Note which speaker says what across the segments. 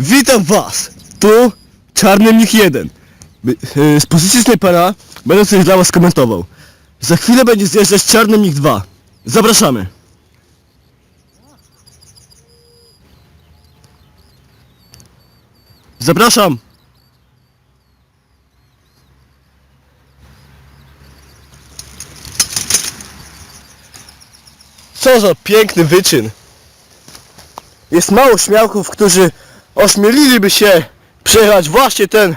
Speaker 1: Witam was! Tu Czarny Mnik 1. By- yy, Z pozycji snajpera będę coś dla was komentował. Za chwilę będzie zjeżdżać Czarny Mnik 2. Zapraszamy! Zapraszam! Co za piękny wyczyn! Jest mało śmiałków, którzy ośmieliliby się przejechać właśnie ten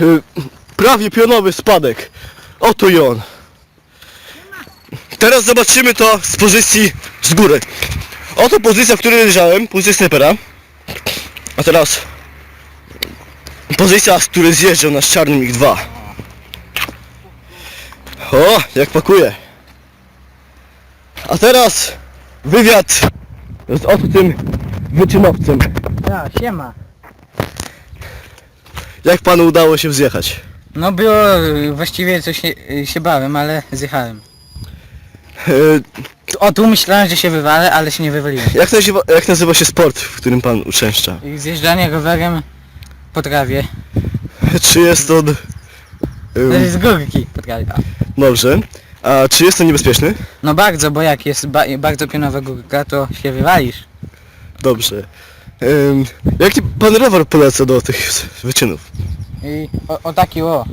Speaker 1: y, prawie pionowy spadek. Oto i on. Teraz zobaczymy to z pozycji z góry. Oto pozycja, w której leżałem, pozycja snajpera. A teraz pozycja, z której zjeżdżał nasz czarny MiG-2. O, jak pakuje. A teraz wywiad z tym wyczynowcem.
Speaker 2: Ja, siema.
Speaker 1: Jak panu udało się wzjechać?
Speaker 2: No było właściwie coś się, się bałem, ale zjechałem.
Speaker 1: E,
Speaker 2: O tu myślałem, że się wywalę, ale się nie wywaliłem.
Speaker 1: jak, nazywa, jak nazywa się sport, w którym pan uczęszcza?
Speaker 2: Zjeżdżanie rowerem po trawie.
Speaker 1: Czy jest Ym,
Speaker 2: jest z górki po trawie.
Speaker 1: dobrze. A czy jest to niebezpieczny?
Speaker 2: No bardzo, bo jak jest ba bardzo pionowa górka, to się wywalisz.
Speaker 1: Dobrze. Ym, jaki pan rower poleca do tych wyczynów?
Speaker 2: I o, o taki o.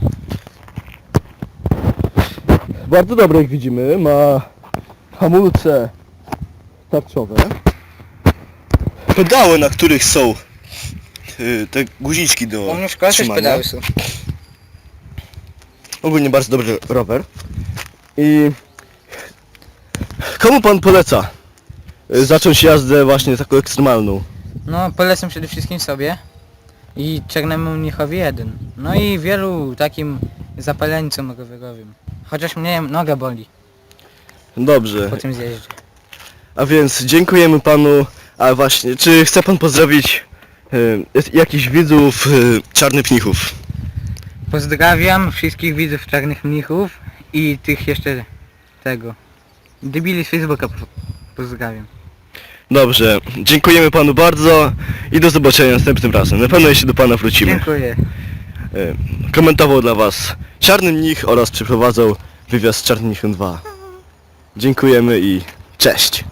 Speaker 1: Bardzo dobry jak widzimy, ma hamulce tarczowe. Pedały, na których są y, te guziczki do
Speaker 2: w szkole też
Speaker 1: trzymania.
Speaker 2: pedały są.
Speaker 1: Ogólnie bardzo dobry rower. I komu pan poleca y, zacząć jazdę właśnie taką ekstremalną?
Speaker 2: No polecam przede wszystkim sobie i Czarnemu Mnichowi jeden. No i wielu takim zapaleńcom rowerowym. Chociaż mnie noga boli
Speaker 1: Dobrze.
Speaker 2: po tym zjeździe.
Speaker 1: A więc dziękujemy panu. A właśnie, czy chce pan pozdrowić y, jakichś widzów y, Czarnych Pnichów?
Speaker 2: Pozdrawiam wszystkich widzów Czarnych Mnichów i tych jeszcze tego. Debili z Facebooka po- pozdrawiam.
Speaker 1: Dobrze, dziękujemy panu bardzo i do zobaczenia następnym razem. Na pewno jeszcze do pana wrócimy.
Speaker 2: Dziękuję.
Speaker 1: Y, komentował dla was Czarny Mnich oraz przeprowadzał wywiad z Czarnym Mnichem 2. Dziękujemy i cześć.